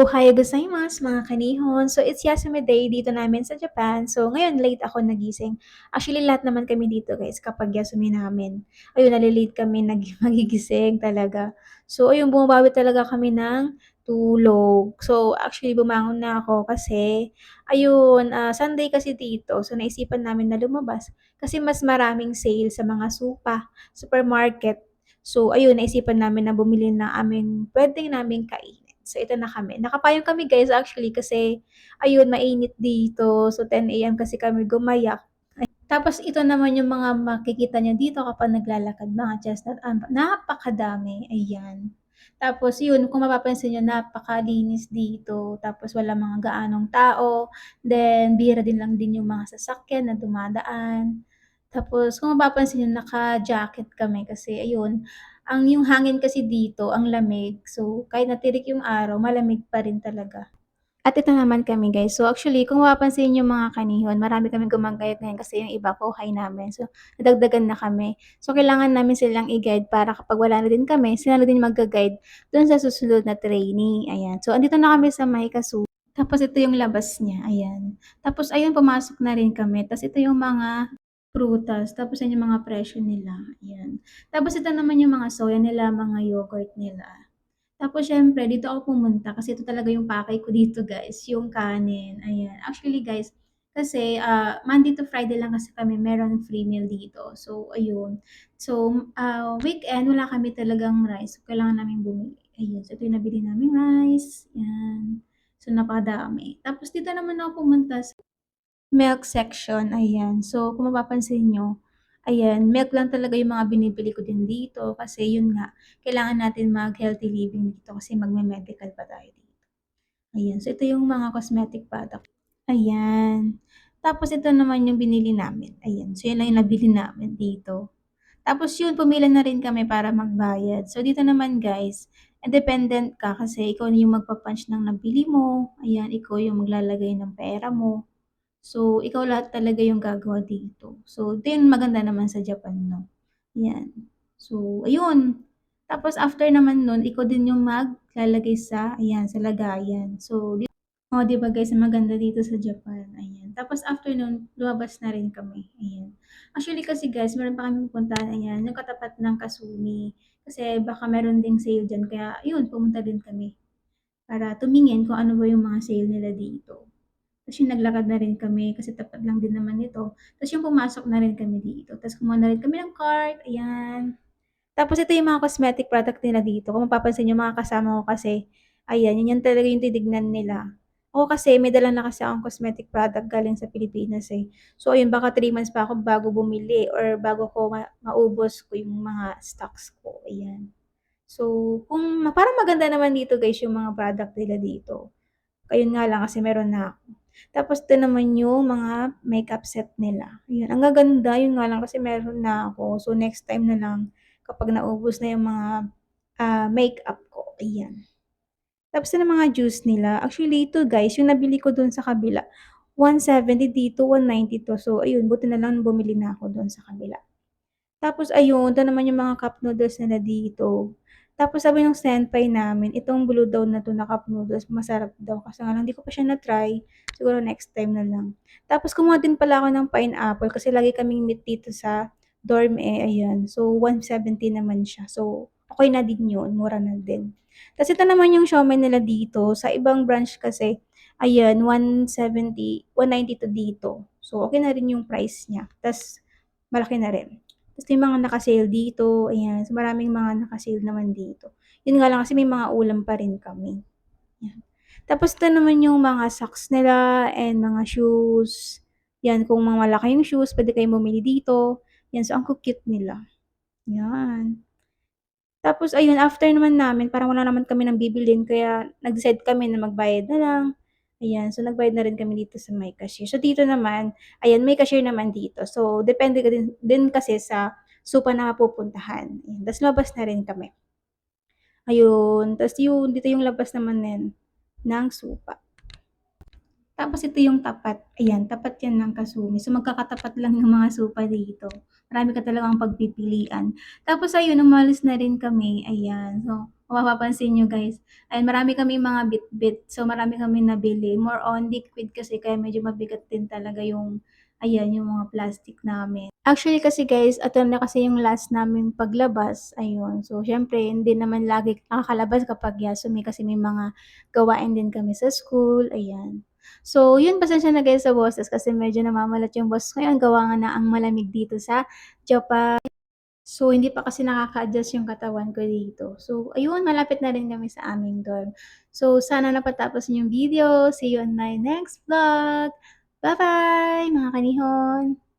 Ohayo gozaimasu mga kanihon. So, it's Yasumi Day dito namin sa Japan. So, ngayon late ako nagising. Actually, lahat naman kami dito guys kapag Yasumi namin. Ayun, nale-late kami nag magigising talaga. So, ayun, bumabawi talaga kami ng tulog. So, actually, bumangon na ako kasi, ayun, ah, Sunday kasi dito. So, naisipan namin na lumabas kasi mas maraming sale sa mga supa, supermarket. So, ayun, naisipan namin na bumili ng aming puwede naming kainin. So, ito na kami. Nakapayong kami guys actually kasi, ayun, mainit dito. So, 10 AM kasi kami gumayak. Ay tapos ito naman yung mga makikita niyo dito kapag naglalakad, mga chestnut, ah, napakadami, ayan. Tapos yun, kung mapapansin niyo napakalinis dito, tapos walang mga gaanong tao, then bihira din lang din yung mga sasakyan na dumadaan. Tapos kung mapapansin niyo naka-jacket kami kasi ayun, ang yung hangin kasi dito ang lamig. So, kahit na tirik yung araw, malamig pa rin talaga. At ito naman kami guys. So, actually kung mapapansin niyo mga kanihon, marami kaming gumagayat ngayon kasi yung iba kuhay namin. So, nadagdagan na kami. So, kailangan namin silang i-guide para kapag wala na din kami, sila na din magga-guide dun sa susunod na training, ayan. So, andito na kami sa may Kasu tapos ito yung labas niya, ayan. Tapos ayun, pumasok na rin kami. Tas ito yung mga prutas, tapos yan yung mga presyo nila, ayan. Tapos ito naman yung mga soya nila, mga yogurt nila. Tapos siyempre dito ako pumunta kasi ito talaga yung pakay ko dito guys, yung kanin, ayan. Actually guys, kasi, ah, Monday to Friday lang kasi kami meron free meal dito. So, ayun. So, ah, weekend wala kami talagang rice, so kailangan naming bumili, ayun. So, ito yung nabili naming rice, yan. So, napakadami. Tapos dito naman ako pumunta sa milk section, ayan. So, kung mapapansin niyo, ayan, milk lang talaga yung mga binibili ko din dito kasi yun nga, kailangan natin mag-healthy living dito kasi magme-medical pa tayo dito. Ayan, so ito yung mga cosmetic product. Ayan. Tapos ito naman yung binili namin, ayan. So, yan lang yung nabili namin dito. Tapos yun, pumila na rin kami para magbayad. So, dito naman guys, independent ka kasi ikaw na yung magpa-punch ng nabili mo, ayan, ikaw yung maglalagay ng pera mo. So, ikaw lahat talaga yung gagawa dito. So, ito yung maganda naman sa Japan 'no, yan. So, ayun. Tapos after naman nun, ikaw din yung maglalagay sa ayan, sa lagayan. So, di oh, 'di ba guys, maganda dito sa Japan, ayan. Tapos after nun, lumabas na rin kami, ayan. Actually kasi guys, meron pa kaming pupuntahan, ayan, yung katapat ng Kasumi. Kasi baka meron ding sale diyan kaya yun, pumunta din kami para tumingin kung ano ba yung mga sale nila dito. Tapos yung naglakad na rin kami kasi tapat lang din naman nito. Tapos yung pumasok na rin kami dito. Tapos kumuha na rin kami ng cart, ayan. Tapos ito yung mga cosmetic product nila dito. Kung mapapansin niyo mga kasama ko kasi, ayan, yun yan talaga yung titignan nila. Ako kasi may dala na kasi akong cosmetic product galing sa Pilipinas, eh. So ayun, baka 3 months pa ako bago bumili or bago ko ma maubos ko yung mga stocks ko, ayan. So, kung parang maganda naman dito guys yung mga product nila dito. Ayun nga lang kasi meron na ako. Tapos ito naman yung mga makeup set nila. Ayun, ang gaganda. Yun nga lang kasi meron na ako. So, next time na lang kapag naubos na yung mga, ah, makeup ko, ayan. Tapos ito mga juice nila. Actually ito guys, yung nabili ko dun sa kabila, 170 dito, 190 'to. So, ayun, buti na lang bumili na ako dun sa kabila. Tapos ayun, ito naman yung mga cup noodles nila dito. Tapos sabi nung senpai namin, itong blue daw na 'to na cup noodles masarap daw kaso nga lang di ko pa siya na-try, siguro next time na lang. Tapos kumuha din pala ako ng pineapple kasi lagi kaming meet dito sa dorm, eh, ayan. So, 170 naman siya. So, okey na din yun, mura na din. Tas ito naman yung siomai nila dito, sa ibang branch kasi, ayan, 170, 190 to dito. So, okey na rin yung price niya, tas malaki na rin. Tas yung mga naka-sale dito, ayan. So, maraming mga naka-sale naman dito. Yun nga lang kasi may mga ulam pa rin kami, yan. Tapos ito naman yung mga socks nila and mga shoes. Yan, kung mga malaki yung shoes puwede kayong bumili dito. Yan, so ang cu-cute nila, yan. Tapos ayun, after naman namin parang wala naman kami ng bibilhin kaya nag-decide kami na magbayad na lang, ayan. So, nagbayad na rin kami dito sa may cashier. So, dito naman, ayan, may cashier naman dito. So, depende din din kasi sa supa na pupuntahan, ayan. Tas lumabas na rin kami. Ayun, tas yun, dito yung labas naman din ng supa. Tapos ito yung tapat, ayan, tapat yan ng Kasumi. So, magkakatapat lang ng mga supa dito. Marami ka talagang pagpipilian. Tapos ayun, umalis na rin kami, ayan. So, kung mapapansin niyo guys. Ayan, marami kaming mga bitbit. So, marami kaming nabili. More on liquid kasi kaya medyo mabigat din talaga yung ayan, yung mga plastic namin. Actually kasi guys, ito na kasi yung last naming paglabas, ayun. So, siyempre hindi naman lagi nakakalabas kapag Yasumi kasi may mga gawain din kami sa school, ayan. So, yun pasensya na guys sa boses kasi medyo namamalat yung boses ngayon gawa nga na ang malamig dito sa Japan. So, hindi pa kasi nakaka-adjust yung katawan ko dito. So, ayun malapit na rin kami sa aming dorm. So, sana napatapos yung video. See you on my next vlog. Bye-bye mga kanihon!